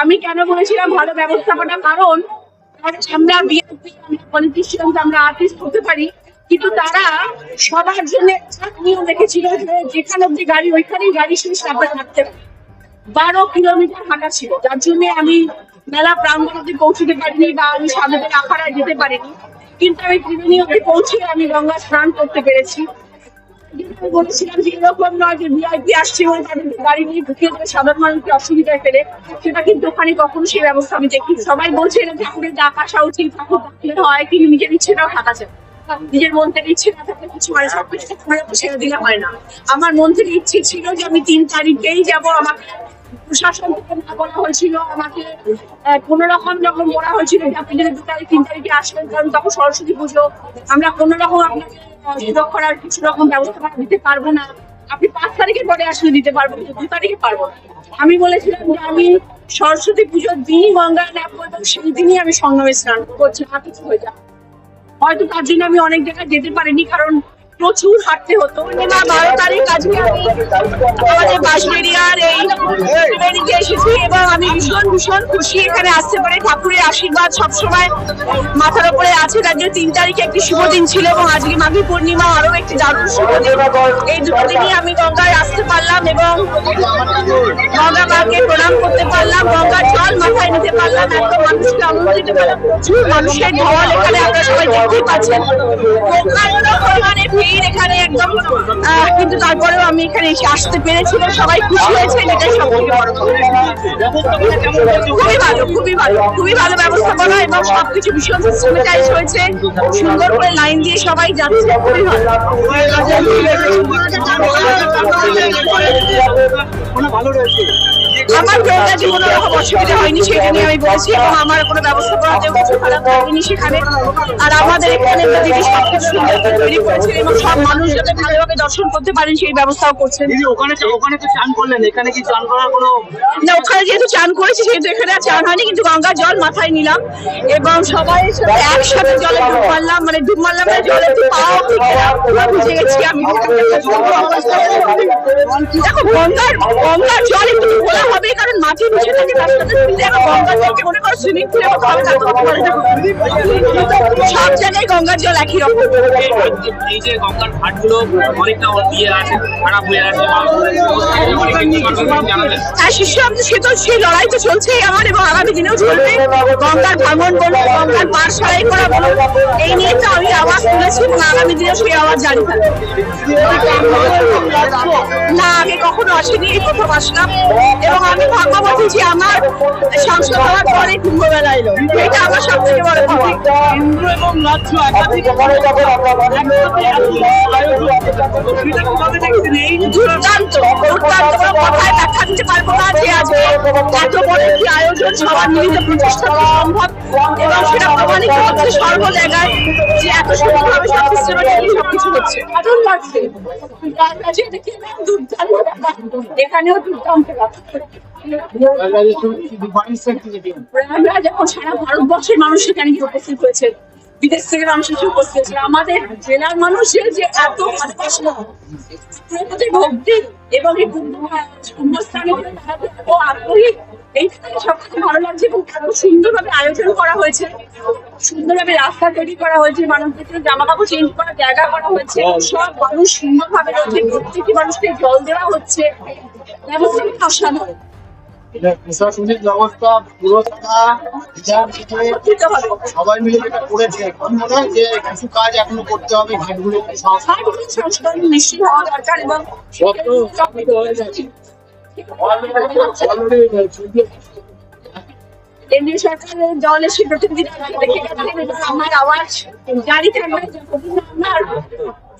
আমি কেন বলেছিলাম ভালো ব্যবস্থাপনা কারণ? আমরা পলিটিশিয়ান আমরা আর্টিস্ট হতে পারি, কিন্তু তারা সবার জন্য নিয়ম রেখেছিল যেখানে অব্দি গাড়ি, ওইখানেই গাড়ি শুনে সামনে থাকতে বারো কিলোমিটার হাঁটা ছিল। যার জন্য আমি মেলা প্রাঙ্গণ অব্দি পৌঁছতে পারিনি বা আমি সামনে আখাড়ায় যেতে পারিনি। কিন্তু আমি ত্রিবেণী অব্দি পৌঁছে আমি গঙ্গা স্নান করতে পেরেছি। বলেছিলাম যে এরকম নয় যে ভিআইপি আসছে এবং তাদেরকে গাড়ি নিয়ে সাধারণ মানুষকে অসুবিধায় ফেলে। সেটা কিন্তু ওখানে কখনো সেই ব্যবস্থা আমি দেখি সবাই বলছে এটা ঠাকুরের ডাক আসা উচিত ঠাকুর হয়, কিন্তু নিজের ইচ্ছেটাও থাকা নিজের মন থেকে ইচ্ছে না থাকলে কিছু মানে সবকিছু ছেড়ে দিলে হয় না। আমার মন থেকে ইচ্ছে ছিল যে আমি তিন তারিখেই যাব, আমাকে প্রশাসন থেকে না বলা হয়েছিল, আমাকে কোন রকম যখন বলা হয়েছিল যে আপনি যদি দু তারিখ, তিন তারিখে আসবেন, কারণ তখন সরস্বতী পুজো, আমরা কোন রকম আপনাকে সুরক্ষার আর কিছু রকম ব্যবস্থা দিতে পারব না। আপনি পাঁচ তারিখের পরে আসলে দিতে পারব কিন্তু দু তারিখে পারব আমি বলেছিলাম যে আমি সরস্বতী পুজোর দিনই গঙ্গায় নামবো এবং সেই দিনই আমি সঙ্গমে স্নান করছি না কিছু হয়ে যাবে। হয়তো তার জন্য আমি অনেক জায়গায় যেতে পারিনি, কারণ প্রচুর হাঁটতে হতো। পূর্ণিমা বারো তারিখ আজকে আমি আমাদের বাঁশবেড়িয়ার এই ত্রিবেণীতে এসেছি। এবং আমি ভীষণ ভীষণ খুশি এখানে আসতে পারে। ঠাকুরের আশীর্বাদ সবসময় মাথার উপরে আছে। তার জন্য তিন তারিখে একটি শুভ দিন ছিল এবং আজকে মাঘী পূর্ণিমা আরও একটি দারুণ শুভ দিন। এই দুটো দিনই আমি গঙ্গায় আসতে পারলাম এবং গঙ্গা মাকে প্রণাম করতে পারলাম। গঙ্গার জল মাথায় নিতে পারলাম। এত মানুষকে আনন্দ দিতে পারলাম। প্রচুর মানুষের ঢল এখানে। আপনারা সবাই দেখতেই পাচ্ছেন। প্রচণ্ড পরিমাণে এখানে একদম কিন্তু তারপরেও আমি এখানে এসে আসতে পেরেছিলাম সবাই খুশি হয়েছে এটাই খুবই ভালো খুবই ভালো খুবই ভালো ব্যবস্থাপনা এবং সবকিছু ভীষণ সিস্টেমেটাইজ হয়েছে। সুন্দর করে লাইন দিয়ে সবাই যাচ্ছে, খুবই ভালো। আমার কোনো রকম অসুবিধা হয়নি আমি বলছি এবং আমার কোনো ব্যবস্থাপনাতেও কিছু খারাপ লাগেনি সেখানে আর আমাদের এখানে সবকিছু সুন্দর করে তৈরি করেছেন এবং সব মানুষ যাতে ভালোভাবে দর্শন করতে পারেন সেই ব্যবস্থাও করছেন ওখানে ওখানে তো চান করলেন এখানে কি চান করার কোনো না ওখানে যেহেতু চান করেছি সেহেতু এখানে আর চান হয়নি কিন্তু গঙ্গার জল মাথায় নিলাম এবং সবাই সাথে একসাথে জলে ডুব মারলাম মানে ডুব মারলাম মানে জলে একটু পাও থেকে পুরো ভিজে গেছি আমি দেখো গঙ্গার জল একটু খোলা হবে কারণ নিচে থাকে তার সাথে তুমি দেখো গঙ্গার জলকে মনে করো সুইমিং পুলের মতো হবে না তো পারে না। সব জায়গায় গঙ্গার জল একই রকম। এই যে গঙ্গার ঘাটগুলো অনেকটা ইয়ে আছে খারাপ হয়ে আছে হ্যাঁ শিশু আমি সে তো সেই লড়াই তো চলছেই আমার এবং আগামী দিনেও চলবে। গঙ্গার ভাঙন বলো গঙ্গার পার সারাই করা বলো এই নিয়ে তো আমি আওয়াজ তুলেছি এবং আগামী দিনেও সেই আওয়াজ জারি থাকবে না আগে কখনো আসেনি এই প্রথম আসলাম এবং আমি ভাগ্যবতী যে আমার সংসদ হওয়ার পরে কুম্ভ এলো। এটা আমার সব থেকে বড় কথা কেন্দ্র এবং একাধিক দুর্দান্ত দুর্দান্ত কোনো কথায় ব্যাখ্যা দিতে পারব না যে আজকে এত বড় একটি আয়োজন সবার মিলিত প্রচেষ্টা সম্ভব? এবং সেটা প্রমাণিত হচ্ছে সর্ব জায়গায় যে এত সুন্দরভাবে সব সিস্টেমেটিকলি সবকিছু হচ্ছে। এখানেও দুর্দান্ত ভারতবর্ষের মানুষ সেখানে গিয়ে উপস্থিত হয়েছে, বিদেশ থেকে মানুষ উপস্থিত হয়েছে, আমাদের জেলার মানুষের যে এত ভালোবাসা ভক্তি এবং এই ভালো লাগছে এত সুন্দরভাবে আয়োজন করা হয়েছে। সুন্দরভাবে রাস্তা তৈরি করা হয়েছে মানুষদের জন্য জামা কাপড় চেঞ্জ করার জায়গা করা হয়েছে। সব মানুষ সুন্দরভাবে রয়েছে প্রত্যেকটি মানুষকে জল দেওয়া হচ্ছে। অসাধারণ। প্রশাসনিক ব্যবস্থা সবাই মিলে যেটা করেছে। মনে হয় যে কিছু কাজ এখনও করতে হবে ঘাটগুলো সংস্কার নিশ্চিত হওয়া দরকার এবং জল এসে আমার আওয়াজ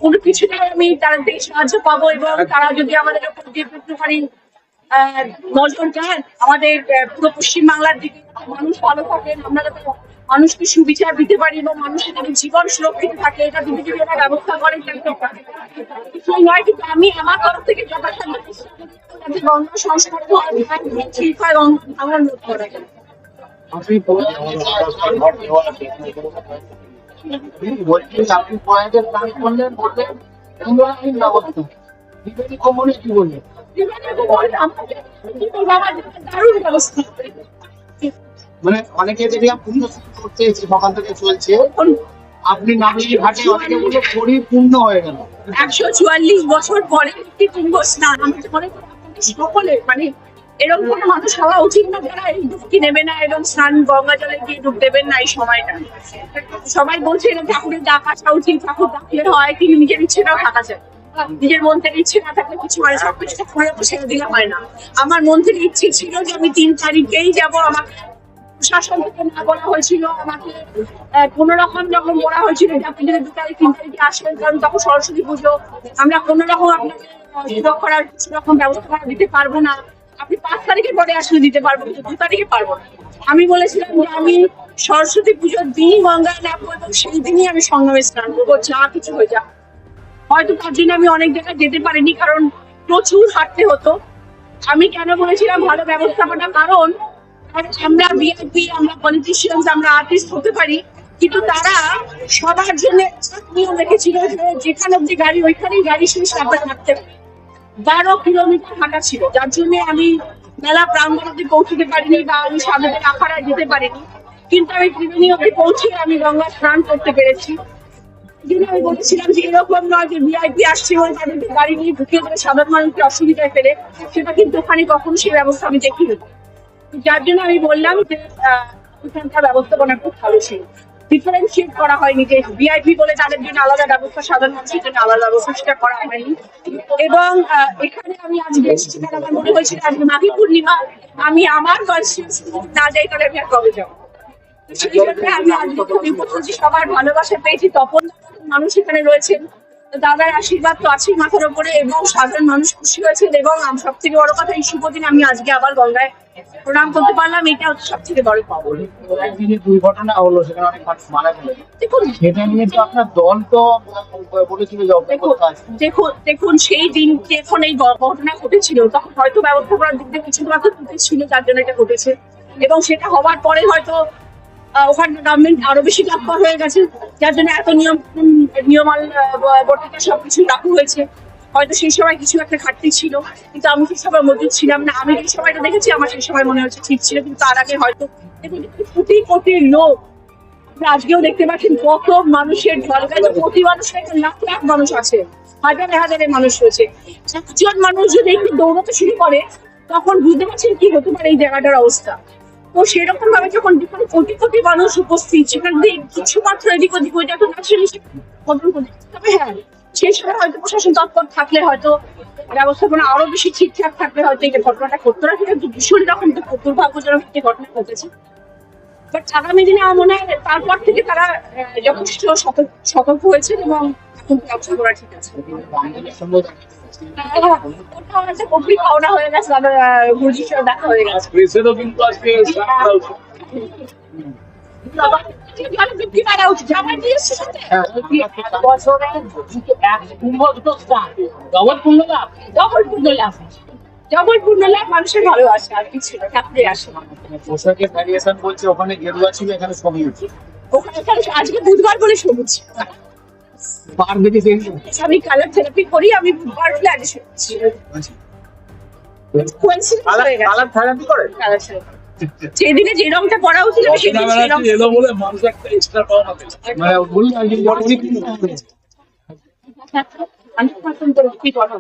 কোনো কিছুতে আমি তাদের সাহায্য পাবো এবং তারা যদি আমাদের উপর দিয়ে একটুখানি নজর দেন আমাদের আহ, পুরো পশ্চিমবাংলার দিকে মানুষ ভালো থাকেন আমরা যাতে মানুষকে সুবিচার দিতে পারি এবং মানুষের যাতে জীবন সুরক্ষিত থাকে এটা যদি যদি ওরা ব্যবস্থা করেন কিছুই নয় কিন্তু আমি আমার তরফ থেকে যথাসাধ্য যাতে গঙ্গা সংস্কার হয় হয় এবং আমরা রোধ করা বলছি আপনি পয়েন্টের প্ল্যান করলেন বললেন উন্নয়নহীন ব্যবস্থা বিজেপি কমিউনিস্ট বললেন আমাদের মানে অনেকে সকাল থেকে চলছে, আপনি নামিয়ে ঘাটে অনেকে হয়ে গেল। একশো চুয়াল্লিশ বছর পরে একটি কুম্ভ স্নান। আমি তো মনে সকলে মানে এরকম কোনো মানুষ হওয়া উচিত না, যারা এই ডুবকি নেবে না, এবং স্নান গঙ্গা জলে গিয়ে ডুব দেবেন না এই সময়টা। সবাই বলছে এটা ঠাকুরের ডাকা উচিত, ঠাকুর ডাকলে হয়, কিন্তু নিজের ইচ্ছেটাও থাকা যায়। নিজের মন থেকে ইচ্ছে না থাকলে কিছু উপর দিলে হয় না। আমার মন থেকে ইচ্ছে ছিল যে আমি তিন তারিখেই যাব, আমাকে প্রশাসন থেকে না বলা হয়েছিল, আমাকে কোন রকম যখন বলা হয়েছিল যে আপনি যদি দু তারিখ, তিন তারিখে আসবেন কারণ তখন সরস্বতী পুজো। আমরা কোনো রকম আপনাকে করার দিতে পারব না। আপনি পাঁচ পরে আসলে দিতে কিন্তু না। আমি বলেছিলাম যে আমি সরস্বতী পুজোর দিনই গঙ্গায় নামবো এবং সেই দিনই আমি সঙ্গমে স্নান করব, যা কিছু হয়ে যাক। হয়তো তার জন্য আমি অনেক জায়গায় যেতে পারিনি, কারণ প্রচুর হাঁটতে হতো। আমি কেন বলেছিলাম ভালো ব্যবস্থাপনা কারণ আমরা ভিআইপি আমরা পলিটিশিয়ান আমরা আর্টিস্ট হতে পারি, কিন্তু তারা সবার জন্য নিয়ম রেখেছিল যেখানে অব্দি গাড়ি, ওইখানেই গাড়ি শুনে সাবধান হাঁটতে বারো কিলোমিটার হাঁটা ছিল, যার জন্য আমি মেলা প্রাঙ্গণ অব্দি পৌঁছতে পারিনি বা আমি সামনে আখাড়ায় যেতে পারিনি। কিন্তু আমি ত্রিবেণী অব্দি পৌঁছে আমি গঙ্গা স্নান করতে পেরেছি। জন্য আমি বলেছিলাম যে এরকম নয় যে ভিআইপি আসছে ওই তাদেরকে গাড়ি নিয়ে ঢুকিয়ে দেবে, সাধারণ মানুষকে অসুবিধায় ফেলে সেটা কিন্তু ওখানে কখনো সেই ব্যবস্থা আমি দেখিনি। যার জন্য আমি বললাম যে ওখানকার ব্যবস্থাপনা খুব ভালো ছিল। ডিফারেন্সিয়েট করা হয়নি যে ভিআইপি বলে তাদের জন্য আলাদা ব্যবস্থা, সাধারণ মানুষের জন্য আলাদা ব্যবস্থা করা হয়নি। এবং এখানে আমি আজকে এসেছি কারণ আমার মনে হয়েছিল আজকে মাঘী পূর্ণিমা, আমি আমার কনসিয়াস না যাই তাহলে আমি আর কবে যাব? মানুষ এখানে এই দেখুন সেই দিন যখন এই ঘটনা ঘটেছিল তখন হয়তো ব্যবস্থা করার দিক দিয়ে কিছু ছিল যার জন্য এটা ঘটেছে এবং সেটা হওয়ার পরে হয়তো ওখানকার গভর্নমেন্ট আরও বেশি তৎপর হয়ে গেছে, যার জন্য এত নিয়ম নিয়মাল বর্তিকা সবকিছু রাখা হয়েছে। হয়তো সেই সময় কিছু একটা ঘাটতি ছিল, কিন্তু আমি সেই সময় মজুদ ছিলাম না। আমি যে সময়টা দেখেছি, আমার সেই সময় মনে হচ্ছে ঠিক ছিল, কিন্তু তার আগে হয়তো দেখুন কোটি কোটি লোক আজকেও দেখতে পাচ্ছেন কত মানুষের ঢল প্রতি মানুষের লাখ লাখ মানুষ আছে, হাজার হাজারে মানুষ রয়েছে। একজন মানুষ যদি একটু দৌড়াতে শুরু করে, তখন বুঝতে পারছেন কি হতে পারে এই জায়গাটার অবস্থা। তো সেরকম ভাবে যখন যেখানে কোটি কোটি মানুষ উপস্থিত, সেখান কিছু এদিক ওদিক ওইটা যেত ন্যাচারালি করে তবে হ্যাঁ সেই সময় হয়তো প্রশাসন তৎপর থাকলে হয়তো ব্যবস্থাপনা আরও বেশি ঠিকঠাক থাকলে হয়তো এই ঘটনাটা ঘটতো না কিন্তু ভীষণ রকম দুর্ভাগ্যজনক একটি ঘটনা ঘটেছে। বাট আগামী দিনে আমার মনে হয় তারপর থেকে তারা যথেষ্ট সতর্ক সতর্ক হয়েছেন এবং এখন ব্যবসা করা ঠিক আছে। পাওনা হয়ে গেছে দাদা দেখা হয়ে গেছে। হ্যাঁ, বছরে এক কুম্ভ দুটো ডবল কুম্ভ লাভ ডবল পূর্ণ লাভ ডবল মানুষের ভালোবাসে আর কিছু না ঠাকুরে আসে পোশাকের ভ্যারিয়েশন বলছে ওখানে গেরুয়া ছিল এখানে সবুজ ওখানে এখানে আজকে বুধবার বলে সবুজ। বেজে আমি কালার থেরাপি করি আমি বুধবার সবুজ। কালার থেরাপি করে? কালার থেরাপি যেদিনে যে রংটা পরা উচিত আমি সেদিন সেই রং এলো বলে মানুষ একটা এক্সট্রা পাওয়া মানে বলুন একদিন পরিপূর্ণ হবে। পার্সেন্ট করে কি কথা